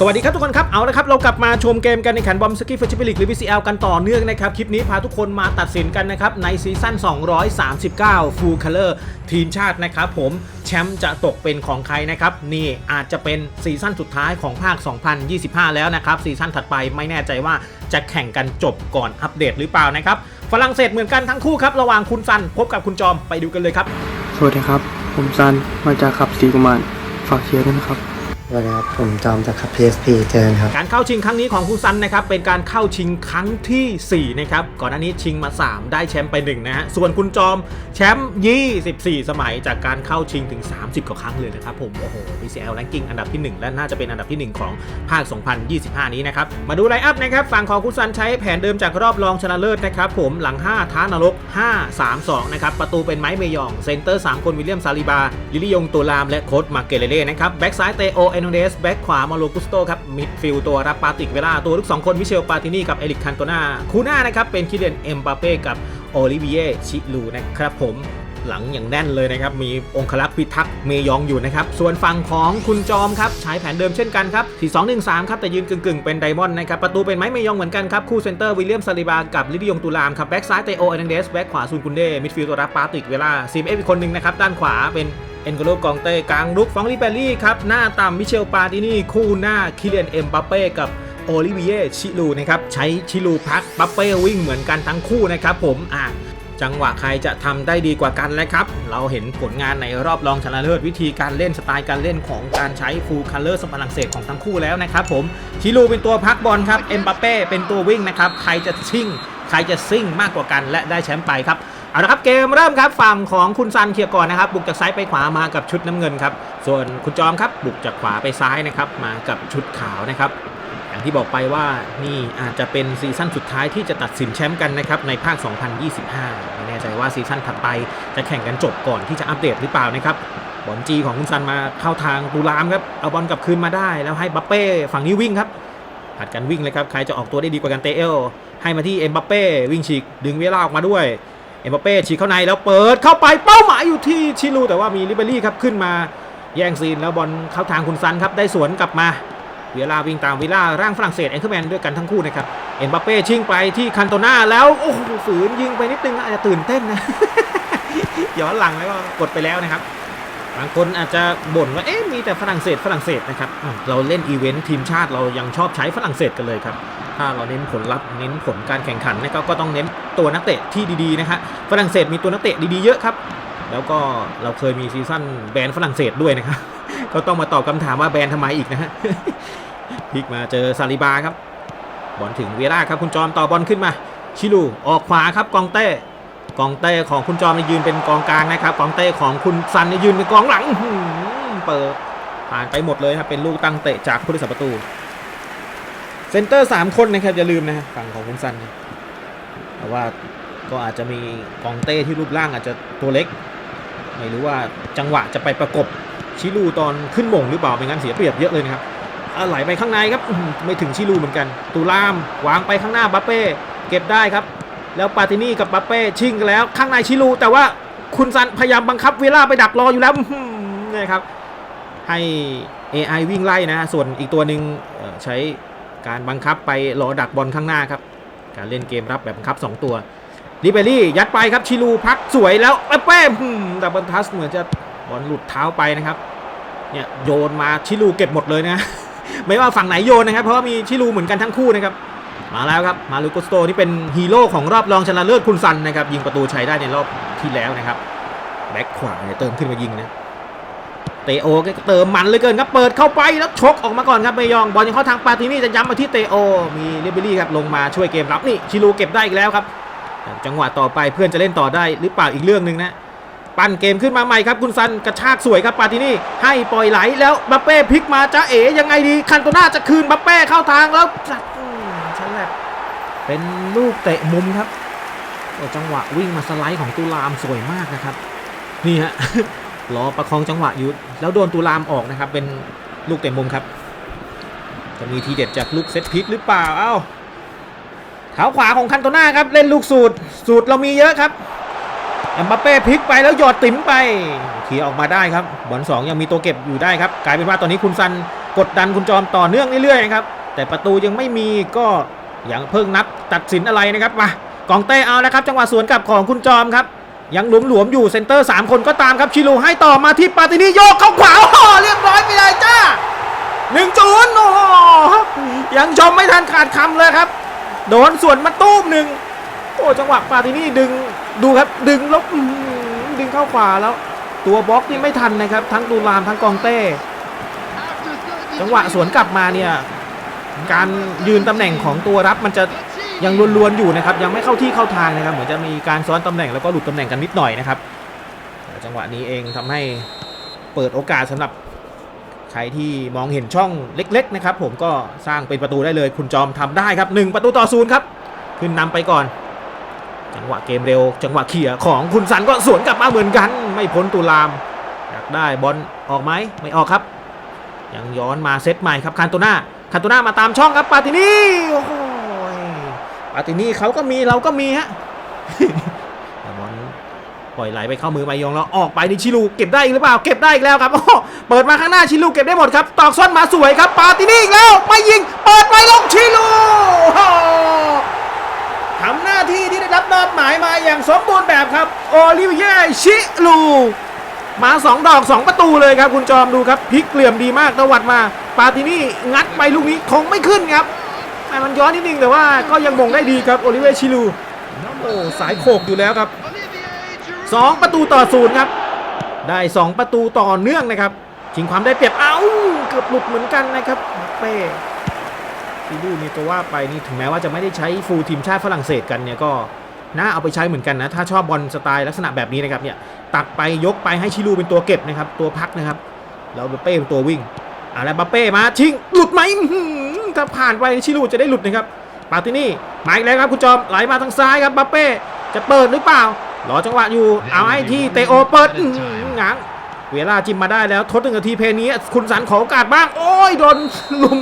สวัสดีครับทุกคนครับเอาละครับเรากลับมาชมเกมกันในขันบอมสกี้ฟิชเชอร์ลิกหรือ BCL กันต่อเนื่องนะครับ คลิปนี้พาทุกคนมาตัดสินกันนะครับ ในซีซั่น 239 Full Color ทีมชาตินะครับผมแชมป์จะตกเป็นของใครนะครับ นี่อาจจะเป็นซีซั่นสุดท้ายของภาค 2025 แล้วนะครับซีซั่นถัดไปไม่แน่ใจว่าจะแข่งกันจบก่อนอัปเดตหรือเปล่านะครับฝรั่งเศสเหมือนกันทั้งคู่ครับระหว่างคุณซันพบกับคุณจอมไปดูกันเลยครับ สวัสดีครับ ผมซันมาจากขับสีกุมารฝากเชียร์ด้วยนะครับ สวัสดีครับผมจอมจากขับ PSP เจอกันครับ การเข้าชิงครั้งนี้ของคุณซันนะครับเป็นการเข้าชิงครั้งทีสี่ 4 นะครับ ก่อนหน้านี้ชิงมา 3 ได้แชมป์ไป 1 นะฮะ ส่วนคุณจอมแชมป์24 สมัยจากการเข้าชิงถึง 30 กว่าครั้งเลยนะครับผม โอ้โห BCL ranking อันดับที่ 1 และน่าจะเป็นอันดับที่ 1 ของภาค 2025 นี้นะครับ มาดูไลน์อัพนะครับฝั่งของคุณซันใช้แผนเดิมจากรอบรองชนะเลิศนะครับผมหลัง 5 ท้านรก 5 3 2 นะครับประตูเป็นไม้เมยองเซนเตอร์ 3 คนวิลเลียมซาลิบาลิลิยงตัวรามและโค้ดมาเกเลเล่นะครับแบ็กซ้ายเตโอเอโนเดสแบ็กขวามาโลกุสโตครับมิดฟิลตัวรับปาติกเวลาตัวลูก2คนมิเชลปาตินี่กับเอริกคันโตนาคูน่านะครับเป็นคิเลนเอ็มบาเป้กับโอลิเวียชิลูนะครับผมหลังอย่างแน่นเลยนะครับ มีองคลักษ์พิทักษ์เมยองอยู่นะครับ ส่วนฝั่งของคุณจอมครับ ใช้แผนเดิมเช่นกันครับ 4 2 1 3 ครับ แต่ยืนกึ่งๆ เป็นไดมอนด์นะครับ ประตูเป็นไม้เมยองเหมือนกันครับ คู่เซนเตอร์วิลเลียมซาลิบา กับลิดิยงตุลามครับแบ็กซ้ายเตโอเอเนเดสแบ็กขวาซูนกุนเดมิดฟิลด์ตัวรับปาติกเวลาซีมเอฟอีกคนหนึ่งนะครับ ด้านขวาเป็น เอ็นโกโลกองเต้กลางรุกฟองลิเบรี่ครับหน้าต่ำมิเชลปาตินี่คู่หน้าคิเลียนเอ็มบัปเป้กับโอลิเวียชิลูนะครับใช้ชิลูพักบัปเป้วิ่งเหมือนกันทั้งคู่นะครับผมอะจังหวะใครจะทำได้ดีกว่ากันแล้วครับ เราเห็นผลงานในรอบรองชนะเลิศวิธีการเล่นสไตล์การเล่นของการใช้ฟูลคัลเลอร์สฝรั่งเศสของทั้งคู่แล้วนะครับผมชิลูเป็นตัวพักบอลครับเอ็มบัปเป้เป็นตัววิ่งนะครับใครจะชิ่ง ใครจะซิ่งมากกว่ากันและได้แชมป์ไปครับ เอาละครับเกมเริ่มครับฝั่งของคุณซันเคลียร์ก่อนนะครับ บุกจากซ้ายไปขวามากับชุดน้ำเงินครับ ส่วนคุณจอมครับ บุกจากขวาไปซ้ายนะครับ มากับชุดขาวนะครับ อย่างที่บอกไปว่านี่อาจจะเป็นซีซั่นสุดท้ายที่จะตัดสินแชมป์กันนะครับในภาค 2025 ไม่แน่ใจว่าซีซั่นถัดไปจะแข่งกันจบก่อนที่จะอัปเดตหรือเปล่านะครับบอลจีของคุณซันมาเข้าทางตูรามครับเอาบอลกลับคืนมาได้ แล้วให้บัปเป้ฝั่งนี้วิ่งครับผัดกันวิ่งเลยครับใครจะออกตัวได้ดีกว่ากันเตเอลให้มาที่เอ็มบัปเป้วิ่งฉีกดึงเวลาออกมาด้วย เอ็มบัปเป้ฉีกเข้าในแล้วเปิดเข้าไปเป้าหมายอยู่ที่ชิลูแต่ว่ามีลิเบอรี่ครับขึ้นมาแย่งซีนแล้วบอลเข้าทางคุณซันครับได้สวนกลับมาเวลาวิ่งตามวิล่าร่างฝรั่งเศสแอนเคอร์แมนด้วยกันทั้งคู่นะครับเอ็มบัปเป้ชิงไปที่คันโตนาแล้วโอ้โหฝืนยิงไปนิดนึงอาจจะตื่นเต้นนะย้อนหลังแล้วก็กดไปแล้วนะครับบางคนอาจจะบ่นว่าเอ๊ะมีแต่ฝรั่งเศสฝรั่งเศสนะครับเราเล่นอีเวนต์ทีมชาติเรายังชอบใช้ฝรั่งเศสกันเลยครับ ถ้าเราเน้นผลลัพธ์เน้นผลการแข่งขันนะครับก็ต้องเน้นตัวนักเตะที่ดีๆนะครับฝรั่งเศสมีตัวนักเตะดีๆเยอะครับ แล้วก็เราเคยมีซีซั่นแบนฝรั่งเศสด้วยนะครับก็ต้องมาตอบคำถามว่าแบนทำไมอีกนะฮะพลิกมาเจอซาลิบาครับบอลถึงเวล่าครับคุณจอมต่อบอลขึ้นมา ชิลูออกขวาครับกองเต้กองเต้ของคุณจอมยืนเป็นกองกลางนะครับกองเต้ของคุณซันยืนเป็นกองหลังเปิดผ่านไปหมดเลยครับเป็นลูกตั้งเตะจากผู้รักษาประตู ซนเตอร์3คนนะครับ อย่าลืมนะฝั่งของคุณซันแต่ว่าก็อาจจะมีกองเต้ที่รูปร่างอาจจะตัวเล็ก ไม่รู้ว่าจังหวะจะไปประกบชิลูตอนขึ้นมงหรือเปล่าไม่งั้นเสียเปรียบเยอะเลยนะครับอไหลไปข้างในครับไม่ถึงชิลูเหมือนกัน ตูลามวางไปข้างหน้าบัปเป้เก็บได้ครับ แล้วปาตินี่กับบัปเป้ชิงกันแล้ว ข้างในชิลู แต่ว่าคุณซันพยายามบังคับเวลาไปดักรออยู่แล้วเนี่ยครับให้ AI วิ่งไล่นะ ส่วนอีกตัวหนึ่งใช้ การบังคับไปรอดักบอลข้างหน้าครับ การเล่นเกมรับแบบบังคับ 2 ตัวลิเบรี่ยัดไปครับชิลูพักสวยแล้วแป๊ะแป๊ะอื้อหือดับเบิลทัสเหมือนจะบอลหลุดเท้าไปนะครับเนี่ยโยนมาชิลูเก็บหมดเลยนะ ไม่ว่าฝั่งไหนโยนนะครับ เพราะว่ามีชิลูเหมือนกันทั้งคู่นะครับมาแล้วครับมาลูโกสโตนี่เป็นฮีโร่ของรอบรองชนะเลิศคุณซันนะครับยิงประตูชัยได้ในรอบที่แล้วนะครับแบ็คขวาเนี่ยเติมขึ้นมายิงนะ เตโอก็เติมมันเลยเกินครับเปิดเข้าไปแล้วชกออกมาก่อนครับเมยองบอลยังเข้าทางปาตินี่จะย้ำมาที่เตโอ มีเลเบอรี่ครับลงมาช่วยเกมรับนี่ชิลูเก็บได้อีกแล้วครับ จังหวะต่อไปเพื่อนจะเล่นต่อได้หรือเปล่าอีกเรื่องหนึ่งนะปั้นเกมขึ้นมาใหม่ครับคุณซันกระชากสวยครับปาตินี่ให้ปล่อยไหลแล้วบัปเป้พลิกมาจ้าเอ๋ยังไงดีคันโตน่าจะคืนบัปเป้เข้าทางแล้วจัดอืมฉลับเป็นลูกเตะมุมครับจังหวะวิ่งมาสไลด์ของตูลามสวยมากนะครับ นี่ฮะ รอประคองจังหวะอยู่แล้วโดนตูลามออกนะครับ เป็นลูกเตะมุมครับ จะมีทีเด็ดจากลูกเซตพิกหรือเปล่าเอ้าเท้าขวาของคันโตน่าครับเล่นลูกสูตรสูตรเรามีเยอะครับเอ็มบัปเป้พลิกไปแล้วหยอดติ๋มไปเคลียออกมาได้ครับบอลสองยังมีตัวเก็บอยู่ได้ครับ กลายเป็นว่าตอนนี้คุณซันกดดันคุณจอมต่อเนื่องเรื่อยๆนะครับแต่ประตูยังไม่มีก็ยังเพิ่งนับตัดสินอะไรนะครับมากองเต้เอาแล้วครับ จังหวะสวนกลับของคุณจอมครับ ยังหลวมๆอยู่เซนเตอร์ 3 คนก็ตามครับชิลูให้ต่อมาที่ปาตินีโยกเข้าขวาโอ้เรียบร้อยไปเลยจ้าหนึ่งจูนโอ้ยังชมไม่ทันขาดคำเลยครับ โดนสวนมาตู้มหนึ่งโอ้จังหวะปาตินีดึงดูครับดึงแล้วดึงเข้าขวาแล้ว ตัวบล็อกนี่ไม่ทันนะครับ ทั้งตูรามทั้งกองเต้ จังหวะสวนกลับมาเนี่ยการยืนตำแหน่งของตัวรับมันจะ ยังลวนๆอยู่นะครับยังไม่เข้าที่เข้าทางนะครับ เหมือนจะมีการซ้อนตำแหน่งแล้วก็หลุดตำแหน่งกันนิดหน่อยนะครับจังหวะนี้เองทำให้เปิดโอกาสสำหรับใครที่มองเห็นช่องเล็ก ๆ นะครับ ผมก็สร้างเป็นประตูได้เลย คุณจอมทำได้ครับหนึ่งประตูต่อศูนย์ครับขึ้นนำไปก่อน จังหวะเกมเร็ว จังหวะเขี่ยของคุณสันก็สวนกลับมาเหมือนกัน ไม่พ้นตุลามอยากได้บอลออกไหมไม่ออกครับ ยังย้อนมาเซตใหม่ครับคานโตนาคานโตนามาตามช่องครับปาตินี่โอ้โห ปาตินี่เขาก็มีเราก็มีฮะแต่บอลปล่อยไหลไปเข้ามือมายองแล้วออกไปนี่ชิลูเก็บได้อีกหรือเปล่าเก็บได้อีกแล้วครับโอ้เปิดมาข้างหน้าชิลูเก็บได้หมดครับ ตอกซ่อนมาสวยครับ ปาตินี่อีกแล้วไม่ยิง เปิดไปลงชิลูทำหน้าที่ที่ได้รับมอบหมายมาอย่างสมบูรณ์แบบครับโอลิเวียชิลูมา2ดอก 2 ประตูเลยครับคุณจอมดูครับพลิกเหลี่ยมดีมากตวัดมา ปาตินี่งัดไปลูกนี้คงไม่ขึ้นครับ มันย้อนนิดนึงแต่ว่าก็ยังมงได้ดีครับโอลิเวชิลูโอ้สายโขกอยู่แล้วครับ 2 ประตูต่อศูนย์ครับ ได้ 2 ประตูต่อเนื่องนะครับชิงความได้เปรียบเอ้าเกือบหลุดเหมือนกันนะครับเป้ซิลูนี่ก็ว่าไปนี่ถึงแม้ว่าจะไม่ได้ใช้ฟูลทีมชาติฝรั่งเศสกันเนี่ยก็น่าเอาไปใช้เหมือนกันนะถ้าชอบบอลสไตล์ลักษณะแบบนี้นะครับเนี่ยตัดไปยกไปให้ชิลูเป็นตัวเก็บนะครับตัวพักนะครับแล้วบัปเป้เป็นตัววิ่ง อาแล้วบัปเป้มาชิงหลุดไหมถ้าผ่านไปชิลูจะได้หลุดนะครับปาตินี่มาอีกแล้วครับคุณจอมไหลมาทางซ้ายครับบัปเป้จะเปิดหรือเปล่ารอจังหวะอยู่เอาให้ที่เตโอเปิดหงังเวลาจิมมาได้แล้วทดหนึ่งนาทีเพลนี้ คุณสันขอโอกาสบ้าง โอ้ยโดนลุม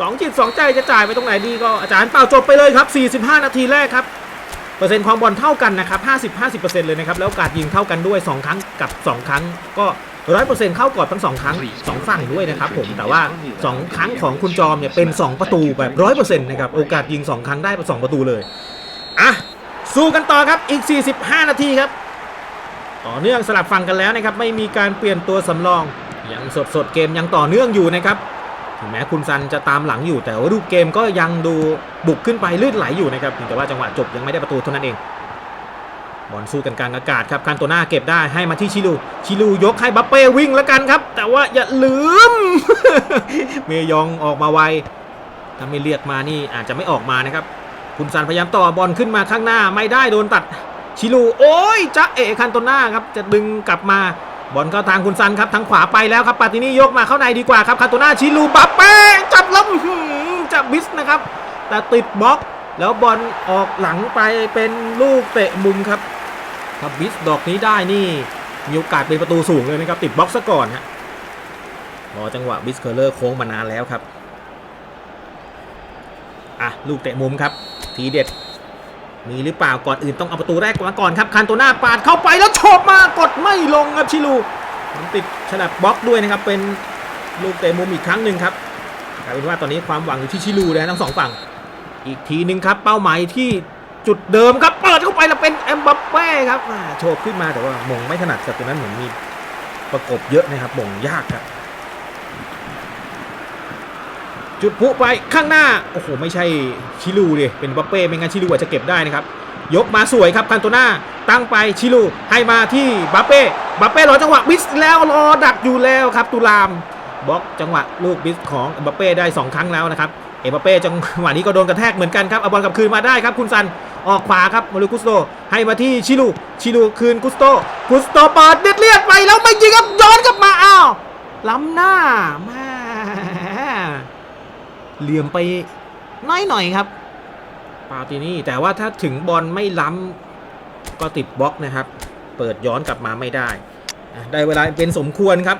สองจิตสองใจจะจ่ายไปตรงไหนดีก็อาจารย์เป่าจบไปเลยครับ 45 นาทีแรกครับ เปอร์เซ็นต์ความบอลเท่ากันนะครับ 50 50 เลยนะครับ แล้วโอกาสยิงเท่ากันด้วย 2 ครั้งกับ 2 ครั้งก็ ร้อยเปอร์เซ็นต์เข้ากรอบทั้ง2ครั้ง2ฝั่งด้วยนะครับผมแต่ว่า 2 ครั้งของคุณจอมเนี่ยเป็น 2 ประตูแบบร้อยเปอร์เซ็นต์นะครับโอกาสยิง 2 ครั้งได้ไป2ประตูเลยอะสู้กันต่อครับอีก 45 นาทีครับ ต่อเนื่องสลับฝั่งกันแล้วนะครับไม่มีการเปลี่ยนตัวสำรองยังสดสดๆเกมยังต่อเนื่องอยู่นะครับถึงแม้คุณซันจะตามหลังอยู่แต่ว่ารูปเกมก็ยังดูบุกขึ้นไปลื่นไหลอยู่นะครับเพียงแต่ว่าจังหวะจบยังไม่ได้ประตูเท่านั้นเอง บอลสู้กันกลางอากาศครับคันโตนาเก็บได้ให้มาที่ชิลูชิลูยกให้บัปเป้วิ่งแล้วกันครับ แต่ว่าอย่าลืม เมยองออกมาไวถ้าไม่เรียกมานี่อาจจะไม่ออกมานะครับ คุณซันพยายามต่อบอลขึ้นมาข้างหน้าไม่ได้โดนตัดชิลูโอ้ยจะเอคันโตนาครับจะดึงกลับมาบอลเข้าทางคุณซันครับทางขวาไปแล้วครับปาตินี่ยกมาเข้าในดีกว่าครับคาโตนาชิลูบัปเป้จับแล้วอื้อหือจะบิสนะครับ แต่ติดบล็อกแล้วบอลออกหลังไปเป็นลูกเตะมุมครับ ถ้าบิสดอกนี้ได้นี่ มีโอกาสเป็นประตูสูงเลยนะครับ ติดบล็อกซะก่อนฮะรอจังหวะบิสเคอร์เลอร์โค้งมานานแล้วครับ อะ ลูกเตะมุมครับ ทีเด็ด มีหรือเปล่าก่อนอื่นต้องเอาประตูแรกมาก่อนครับคันโตนาปาดเข้าไปแล้วโฉบมากดไม่ลงครับชิลูมันติดฉลับบล็อกด้วยนะครับ เป็นลูกเตะมุมอีกครั้งหนึ่งครับกลายเป็นว่าตอนนี้ความหวังอยู่ที่ชิลูเลยนะทั้งสองฝั่ง อีกทีหนึ่งครับ เป้าหมายที่จุดเดิมครับ แล้วเป็นเอ็มบัปเป้ครับอ่าโฉบขึ้นมาแต่ว่ามงไม่ถนัดกับตัวนั้นเหมือนมีประกบเยอะนะครับมงยากครับจุดพุไปข้างหน้า โอ้โห ไม่ใช่ชิลูดิเป็นบัปเป้ไม่งั้นชิลูอาจจะเก็บได้นะครับ ยกมาสวยครับคันโตนาตั้งไปชิลูให้มาที่บัปเป้บัปเป้รอจังหวะบิสแล้วรอดักอยู่แล้วครับ ตุลามบล็อกจังหวะลูกบิสของเอ็มบัปเป้ได้ 2 ครั้งแล้วนะครับเอ็มบัปเป้จังหวะนี้ก็โดนกระแทกเหมือนกันครับเอาบอลกลับคืนมาได้ครับคุณซัน ออกขวาครับมาลูกุสโตให้มาที่ชิลูชิลูคืนกุสโตกุสโตปิดเด็ดเลียดไปแล้วไม่ยิงครับย้อนกลับมาอ้าวล้ำหน้าม่เหลี่ยมไปน้อยหน่อยครับ ปาตินี่แต่ว่าถ้าถึงบอลไม่ล้ำก็ติดบล็อกนะครับ เปิดย้อนกลับมาไม่ได้ ได้เวลาเป็นสมควรครับ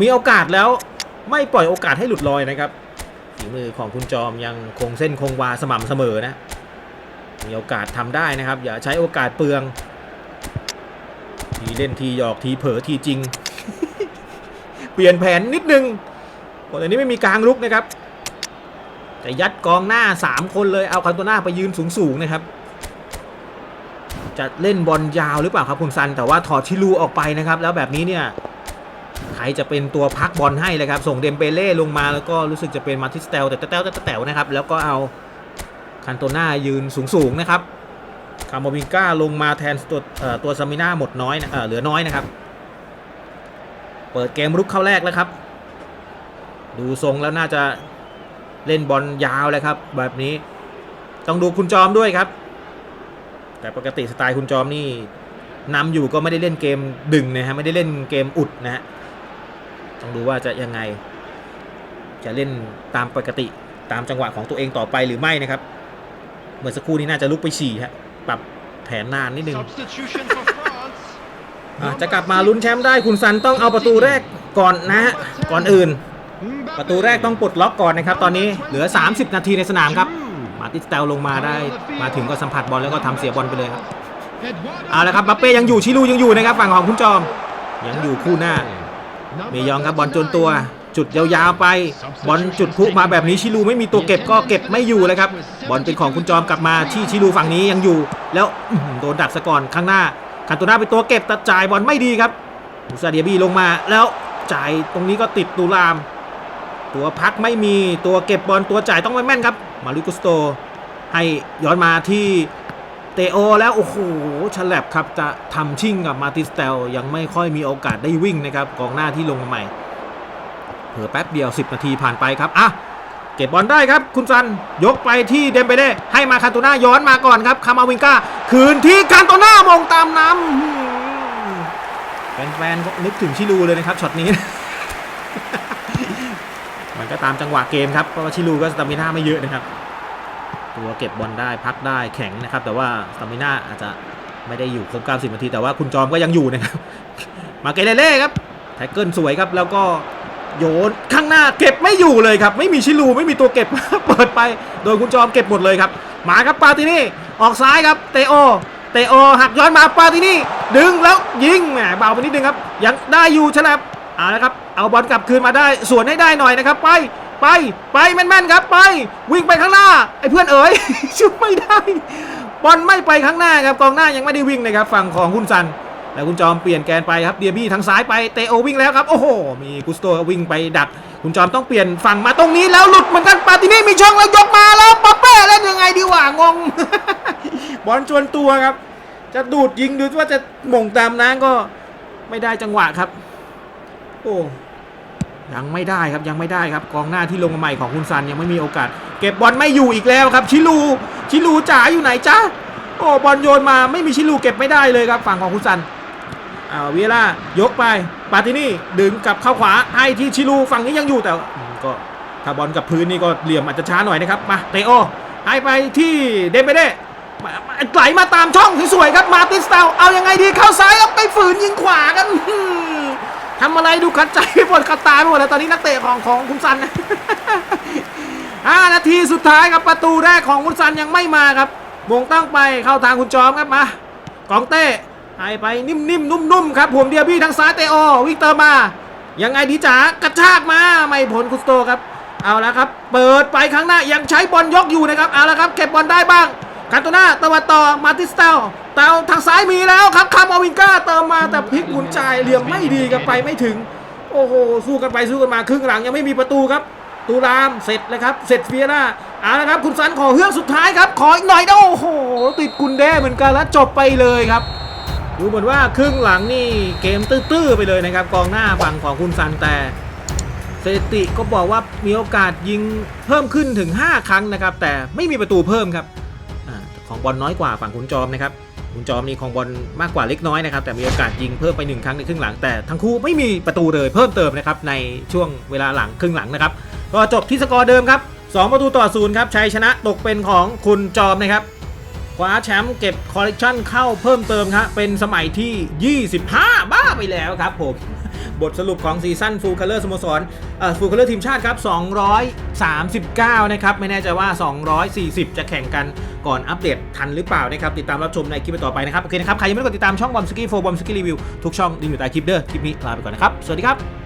มีโอกาสแล้วไม่ปล่อยโอกาสให้หลุดลอยนะครับ ฝีมือของคุณจอมยังคงเส้นคงวาสม่ำเสมอนะ มีโอกาสทำได้นะครับ อย่าใช้โอกาสเปลือง ทีเล่นทีหยอกทีเผลอทีจริง เปลี่ยนแผนนิดนึงโอ้แต่นี้ไม่มีกลางลุกนะครับแต่ยัดกองหน้า 3 คนเลยเอาคันตัวหน้าไปยืนสูงๆนะครับ จะเล่นบอลยาวหรือเปล่าครับคุณซัน แต่ว่าถอดชิลูออกไปนะครับ แล้วแบบนี้เนี่ย ใครจะเป็นตัวพักบอลให้เลยครับ ส่งเดมเบเล่ลงมาแล้วก็รู้สึกจะเป็นมาติสเตลแต่แต้วแต่แต้วนะครับ แล้วก็เอาคันโตน่ายืนสูงๆนะครับคาร์โมบิงก้าลงมาแทนตัวเอ่อตัวซามิน่าหมดน้อยเอ่อเหลือน้อยนะครับ เปิดเกมรุกเข้าแรกแล้วครับ ดูทรงแล้วน่าจะเล่นบอลยาวเลยครับ แบบนี้ต้องดูคุณจอมด้วยครับ แต่ปกติสไตล์คุณจอมนี่นำอยู่ก็ไม่ได้เล่นเกมดึงนะฮะไม่ได้เล่นเกมอุดนะฮะ ต้องดูว่าจะยังไง จะเล่นตามปกติตามจังหวะของตัวเองต่อไปหรือไม่นะครับเมื่อสักครู่นี้น่าจะลุกไปฉี่ฮะปรับแผนนานนิดนึง Substitution for France. อะจะกลับมาลุ้นแชมป์ได้คุณซันต้องเอาประตูแรกก่อนนะฮะก่อนอื่น Mbappe. ประตูแรกต้องปลดล็อกก่อนนะครับ ตอนนี้เหลือ 30 นาทีในสนามครับ มาติสเตลลงมาได้มาถึงก็สัมผัสบอลแล้วก็ทำเสียบอลไปเลยครับ Eduardo เอาละครับบัปเป้ยังอยู่ชิลูยังอยู่นะครับฝั่งของคุณจอม ยังอยู่คู่หน้า เมยองครับบอลจนตัวจุดยาวๆไป บอลจุดพุมาแบบนี้ชิลูไม่มีตัวเก็บก็เก็บไม่อยู่เลยครับ บอลเป็นของคุณจอมกลับมาที่ชิลูฝั่งนี้ยังอยู่ แล้วโดนดักซะก่อนข้างหน้าคันตัวหน้าเป็นตัวเก็บแต่จ่ายบอลไม่ดีครับมูซาเดียบีลงมาแล้วจ่ายตรงนี้ก็ติดตูราม ตัวพักไม่มีตัวเก็บบอลตัวจ่ายต้องไม่แม่นครับ มาริกุสโต ให้ย้อนมาที่ เตโอแล้ว โอ้โหฉลับครับจะทำชิ่งกับมาติสเตลยังไม่ค่อยมีโอกาสได้วิ่งนะครับกองหน้าที่ลงมาใหม่เผลอแป๊บเดียว 10 นาทีผ่านไปครับอะเก็บบอลได้ครับ คุณซันยกไปที่เดมเบเด้ให้มาคาโตน่าย้อนมาก่อนครับคามาวิงกาคืนที่คาโตน่ามองตามน้ำแฟนๆนึกถึงชิลูเลยนะครับช็อตนี้ มันก็ตามจังหวะเกมครับเพราะว่าชิลูก็สตามิน่าไม่เยอะนะครับ ตัวเก็บบอลได้พักได้แข็งนะครับ แต่ว่าสตามิน่าอาจจะไม่ได้อยู่ครบ90นาที แต่ว่าคุณจอมก็ยังอยู่นะครับ มาเกเรเล่ครับแท็กเกิลสวยครับ แล้วก็โยนข้างหน้าเก็บไม่อยู่เลยครับ ไม่มีชิลูไม่มีตัวเก็บเปิดไป โดยคุณจอมเก็บหมดเลยครับ มาครับปาตินี่ออกซ้ายครับเตโอเตโอหักย้อนมาปาตินี่ดึงแล้วยิงแหมเบาไปนิดนึงครับยังได้อยู่ฉลับเอาละครับเอาบอลกลับคืนมาได้สวนให้ได้หน่อยนะครับ ไป ไปไปแม่นๆครับไป วิ่งไปข้างหน้าไอ้เพื่อนเอ๋ยช่วยไม่ได้บอลไม่ไปข้างหน้าครับกองหน้ายังไม่ได้วิ่งเลยครับฝั่งของคุณซันแล้วคุณจอมเปลี่ยนแกนไปครับเดียบี้ทางซ้ายไปเตโอวิ่งแล้วครับโอ้โห มีกุสโตวิ่งไปดัก คุณจอมต้องเปลี่ยนฝั่งมาตรงนี้แล้วหลุดเหมือนกันปาตินี่มีช่องแล้วยกมาแล้วป๊อปเป้เล่นยังไงดีวะงง บอลจวนตัวครับ จะดูดยิงดูว่าจะหม่งตามน้ำก็ไม่ได้จังหวะครับ โอ้ ยังไม่ได้ครับยังไม่ได้ครับกองหน้าที่ลงมาใหม่ของคุณซันยังไม่มีโอกาส เก็บบอลไม่อยู่อีกแล้วครับชิลูชิลูจ๋าอยู่ไหนจ๊ะโอ้บอลโยนมาไม่มีชิลูเก็บไม่ได้เลยครับฝั่งของคุณซันอ่าเวล่ายกไปปาตินี่ดึงกลับเข้าขวาให้ที่ชิลูฝั่งนี้ยังอยู่แต่ก็ถ้าบอลกับพื้นนี่ก็เหลี่ยมอาจจะช้าหน่อยนะครับมาเตโอให้ไปที่เดมเบเด้มาไหลมาตามช่องสวยๆครับมาติสเตลเอายังไงดีเข้าซ้ายแล้วไปฝืนยิงขวากัน ทำอะไรดูขัดใจปหมดขัดตาไปหมดแล้วตอนนี้นักเตะของของคุณซันห้านาทีสุดท้ายครับประตูแรกของคุณซันยังไม่มาครับมงตั้งไปเข้าทางคุณจอมครับมากองเต้ให้ไปนิ่มๆนุ่มๆครับผมเดียบี้ทางซ้ายเตโอวิ่งเติมมา ยังไงดีจ๋ากระชากมาไม่ผลคุสโตครับ เอาละครับ เปิดไปข้างหน้ายังใช้บอลยกอยู่นะครับเอาละครับเก็บบอลได้บ้าง คันโตนาตะวันต่อมาติสเตลเตาทางซ้ายมีแล้วครับคาร์มาวิงก้าเติมมาแต่พลิกหมุนจ่ายเหลี่ยมไม่ดีครับไปไม่ถึง โอ้โหสู้กันไปสู้กันมาครึ่งหลังยังไม่มีประตูครับ ตูรามเสร็จเลยครับ เสร็จเฟียร่าเอาละครับคุณสันขอเฮือกสุดท้ายครับ ขออีกหน่อยนะโอ้โห ติดกุนเด้เหมือนกันแล้วจบไปเลยครับดูเหมือนว่าครึ่งหลังนี่เกมตื้อๆไปเลยนะครับกองหน้าฝั่งของคุณซันแต่สถิติก็บอกว่ามีโอกาสยิงเพิ่มขึ้นถึง 5 ครั้งนะครับ แต่ไม่มีประตูเพิ่มครับ ของบอลน้อยกว่าฝั่งคุณจอมนะครับคุณจอมนี่ของบอลมากกว่าเล็กน้อยนะครับแต่มีโอกาสยิงเพิ่มไปหนึ่งครั้งในครึ่งหลังแต่ทั้งคู่ไม่มีประตูเลยเพิ่มเติมนะครับในช่วงเวลาหลังครึ่งหลังนะครับก็จบที่สกอร์เดิมครับ2ประตูต่อศูนย์ครับชัยชนะตกเป็นของคุณจอมนะครับคว้าแชมป์เก็บคอลเลกชันเข้าเพิ่มเติมครับเป็นสมัยที่ 25บ้า ไปแล้วครับผมบทสรุปของซีซั่นฟูลคัลเลอร์สโมสรเอ่อฟูลคัลเลอร์ทีมชาติครับ 239 นะครับ ไม่แน่ใจว่า 240 จะแข่งกันก่อนอัปเดตทันหรือเปล่านะครับ ติดตามรับชมในคลิปต่อไปนะครับ โอเคนะครับ ใครยังไม่ได้กดติดตามช่องบอมสกี้โฟบอมสกี้รีวิวทุกช่องดิ้อยู่ใต้คลิปเด้อ คลิปนี้ลาไปก่อนนะครับ สวัสดีครับ